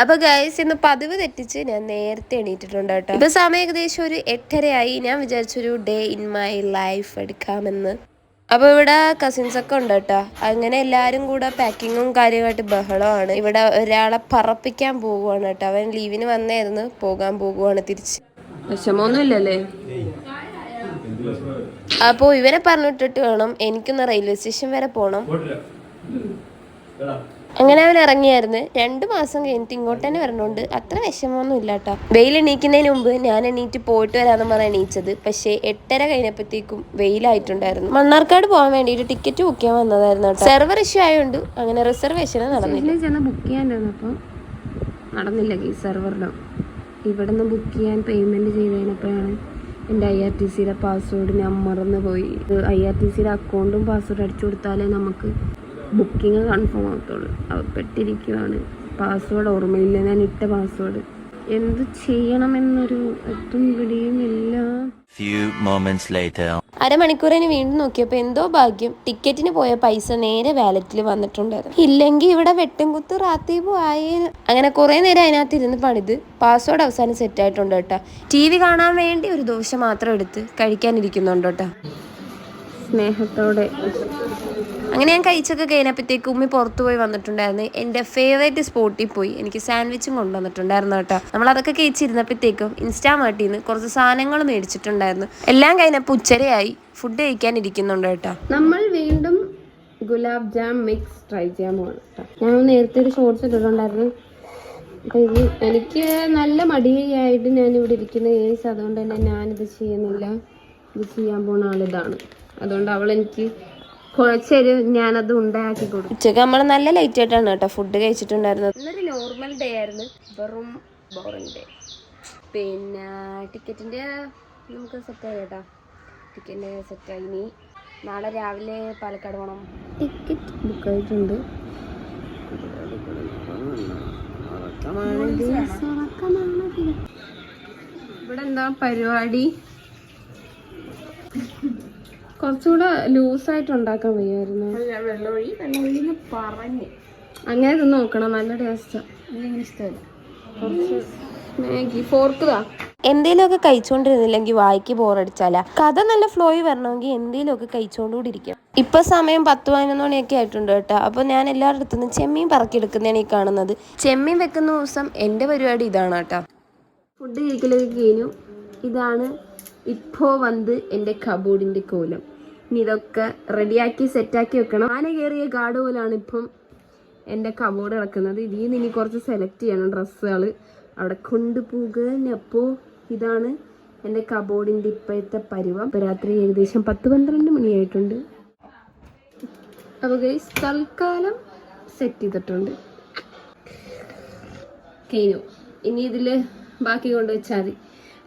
അപ്പൊ ഗൈസ് ഇന്ന് പതിവ് തെറ്റിച്ച് ഞാൻ നേരത്തെ എണീറ്റിട്ടുണ്ട് കേട്ടോ. ഇപ്പൊ സമയം ഏകദേശം ഒരു എട്ടരയായി. ഞാൻ വിചാരിച്ചൊരു ഡേ ഇൻ മൈ ലൈഫ് എടുക്കാമെന്ന്. അപ്പൊ ഇവിടെ കസിൻസ് ഒക്കെ ഉണ്ട് കേട്ടോ. അങ്ങനെ എല്ലാരും കൂടെ പാക്കിങ്ങും കാര്യമായിട്ട് ബഹളമാണ്. ഇവിടെ ഒരാളെ പറപ്പിക്കാൻ പോവുകയാണ് കേട്ടോ. അവൻ ലീവിന് വന്നായിരുന്നു പോകാൻ പോകുവാണ് തിരിച്ച്. വിഷമൊന്നുമില്ലല്ലേ അപ്പോ ഇവരെ പറഞ്ഞിട്ടിട്ട് വേണം എനിക്കൊന്ന് റെയിൽവേ സ്റ്റേഷൻ വരെ പോണം. അങ്ങനെ അവൻ ഇറങ്ങിയായിരുന്നു? രണ്ട് മാസം കഴിഞ്ഞിട്ട് ഇങ്ങോട്ട് തന്നെ വരണോണ്ട്. അത്ര വിഷമമൊന്നും ഇല്ല കേട്ടോ വെയിൽ എണീക്കുന്നതിന് മുമ്പ് ഞാൻ എണീറ്റ് പോയിട്ട് വരാമെന്ന് പറഞ്ഞ എണീച്ചത്. പക്ഷേ എട്ടര കഴിഞ്ഞപ്പോഴത്തേക്കും വെയിലായിട്ടുണ്ടായിരുന്നു. മണ്ണാർക്കാട് പോകാൻ വേണ്ടിയിട്ട് ടിക്കറ്റ് ബുക്ക് ചെയ്യാൻ വന്നതായിരുന്നു സെർവർ ഇഷ്യൂ ആയതുകൊണ്ട് അങ്ങനെ റിസർവേഷൻ നടന്നില്ല. ബുക്ക് ചെയ്യാൻ അപ്പോൾ നടന്നില്ല ഈ സെർവറിലോ ഇവിടെ നിന്ന് ബുക്ക് ചെയ്യാൻ പേയ്മെന്റ് ചെയ്തതിനപ്പോഴാണ് എന്റെ ഐ ആർ ടി സിയുടെ പാസ്വേഡ് ഞാൻ മറന്നു പോയി ഐ ആർ ടി സിയുടെ അക്കൗണ്ടും പാസ്വേഡ് അടിച്ചു കൊടുത്താലേ നമുക്ക് ബുക്കിംഗ് കൺഫേം ആകത്തുള്ളൂ. അവ പെട്ടിരിക്കുവാണ്. പാസ്വേഡ് ഓർമ്മയില്ല. ഞാൻ ഇട്ട പാസ്വേഡ്. എന്ത് ചെയ്യണമെന്നൊരു എത്തും പിടിയും ഇല്ല Few moments later. അരമണിക്കൂറിന് വീണ്ടും നോക്കിയപ്പോൾ എന്തോ ഭാഗ്യം. ടിക്കറ്റിന് പോയ പൈസ നേരെ വാലറ്റിൽ വന്നിട്ടുണ്ടായിരുന്നു. ഇല്ലെങ്കിൽ ഇവിടെ വെട്ടും കുത്ത് റാത്തീപും ആയേന് അങ്ങനെ കുറേ നേരം അതിനകത്ത് ഇരുന്ന് പണിത് പാസ്വേഡ് അവസാനം സെറ്റ് ആയിട്ടുണ്ട് കേട്ടോ. ടി വി കാണാൻ വേണ്ടി ഒരു ദോശ മാത്രം എടുത്ത് കഴിക്കാനിരിക്കുന്നുണ്ട് കേട്ടോ. സ്നേഹത്തോടെ അങ്ങനെ ഞാൻ കഴിച്ചൊക്കെ കഴിഞ്ഞപ്പോഴത്തേക്ക് ഉമ്മി പുറത്തു പോയി വന്നിട്ടുണ്ടായിരുന്നു. എന്റെ ഫേവറേറ്റ് സ്പോട്ടിൽ പോയി. എനിക്ക് സാൻഡ്വിച്ചും കൊണ്ടുവന്നിട്ടുണ്ടായിരുന്നു കേട്ടോ. നമ്മൾ അതൊക്കെ കഴിച്ചിരുന്നപ്പോഴത്തേക്കും ഇൻസ്റ്റാമാർട്ടിൽ നിന്ന് കുറച്ച് സാധനങ്ങൾ മേടിച്ചിട്ടുണ്ടായിരുന്നു. എല്ലാം കഴിഞ്ഞപ്പോൾ ഉച്ചരയായി. ഫുഡ് കഴിക്കാൻ ഇരിക്കുന്നുണ്ട് കേട്ടോ. നമ്മൾ വീണ്ടും ഗുലാബ് ജാം മിക്സ് ട്രൈ ചെയ്യാൻ പോകണം ഞാൻ നേരത്തെ ഒരു ഷോർട്സ് ഇട്ടിട്ടുണ്ടായിരുന്നു. എനിക്ക് നല്ല മടിയായിട്ട് ഞാൻ ഇവിടെ ഇരിക്കുന്ന കേസ് അതുകൊണ്ട് തന്നെ ഞാനിത് ചെയ്യുന്നില്ല. ഇത് ചെയ്യാൻ പോണ ആളിതാണ്. അതുകൊണ്ട് അവൾ എനിക്ക് കുഴച്ചൊരു ഞാനത് ഉണ്ടാക്കി കൊടുക്കും. ഉച്ചയ്ക്ക് നമ്മൾ നല്ല ലൈറ്റ് ആയിട്ടാണ് കേട്ടോ ഫുഡ് കഴിച്ചിട്ടുണ്ടായിരുന്നത്. ഇന്നൊരു നോർമൽ ഡേ ആയിരുന്നു. വെറും ബോറിംഗ് ഡേ പിന്നെ ടിക്കറ്റിന്റെ നമുക്ക് സെറ്റായി കേട്ടോ. ടിക്കറ്റിന്റെ സെറ്റ് ആയി. ഇനി നാളെ രാവിലെ പാലക്കാട് പോകണം ടിക്കറ്റ് ബുക്ക് ആയിട്ടുണ്ട്. ഇവിടെ എന്താ പരിപാടി? കുറച്ചുകൂടെ ലൂസായിട്ട് ഉണ്ടാക്കാൻ വയ്യായിരുന്നു. അങ്ങനെ തിന്ന് നോക്കണം നല്ല ടേസ്റ്റാ. മാഗി ഫോർക്ക് താ എന്തേലുമൊക്കെ കഴിച്ചുകൊണ്ടിരുന്നില്ലെങ്കിൽ വായിക്ക് ബോറടിച്ചാല. കഥ നല്ല ഫ്ലോയി വരണമെങ്കിൽ എന്തേലുമൊക്കെ കഴിച്ചുകൊണ്ടുകൂടി ഇരിക്കും ഇപ്പൊ സമയം പത്ത് പതിനൊന്ന് മണിയൊക്കെ ആയിട്ടുണ്ട് കേട്ടോ. അപ്പൊ ഞാൻ എല്ലാവരുടെ നിന്നും ചെമ്മീൻ പറക്കിയെടുക്കുന്നതാണ് ഈ കാണുന്നത്. ചെമ്മീൻ വെക്കുന്ന ദിവസം എന്റെ പരിപാടി ഇതാണ് കേട്ടോ. ഫുഡ് കഴിക്കലൊക്കെ കഴിഞ്ഞു. ഇതാണ് ഇപ്പോ വന്ന് എന്റെ കബോർഡിന്റെ കോലം. ഇനി ഇതൊക്കെ റെഡിയാക്കി സെറ്റാക്കി വെക്കണം. ആന കയറിയ കാട് പോലാണ് ഇപ്പം എന്റെ കബോർഡ് കിടക്കുന്നത്. ഇതിൽ നിന്ന് ഇനി കുറച്ച് സെലക്ട് ചെയ്യണം ഡ്രസ്സുകൾ അവിടെ കൊണ്ടുപോകാൻ അപ്പോൾ ഇതാണ് എന്റെ കബോർഡിന്റെ ഇപ്പോഴത്തെ പരിവം. രാത്രി ഏകദേശം പത്ത് പന്ത്രണ്ട് മണിയായിട്ടുണ്ട്. അപ്പോൾ ഗൈസ് തൽക്കാലം സെറ്റ് ചെയ്തിട്ടുണ്ട്. കഴിഞ്ഞു. ഇനി ഇതിൽ ബാക്കി കൊണ്ടുവച്ചാൽ മതി.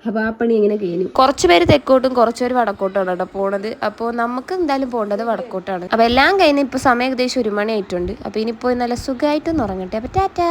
അപ്പോൾ ആ പണി എങ്ങനെ കഴിഞ്ഞു? കുറച്ച് പേര് തെക്കോട്ടും കുറച്ച് പേര് വടക്കോട്ടാണ് കേട്ടോ പോണത്. അപ്പോൾ നമുക്ക് എന്തായാലും പോകേണ്ടത് വടക്കോട്ടാണ്. അപ്പോൾ എല്ലാം കഴിഞ്ഞ് ഇപ്പോൾ സമയം ഏകദേശം ഒരു മണി ആയിട്ടുണ്ട്. അപ്പോൾ ഇനിയിപ്പോൾ നല്ല സുഖമായിട്ടൊന്ന് ഉറങ്ങട്ടെ. അപ്പോൾ ടാറ്റാ.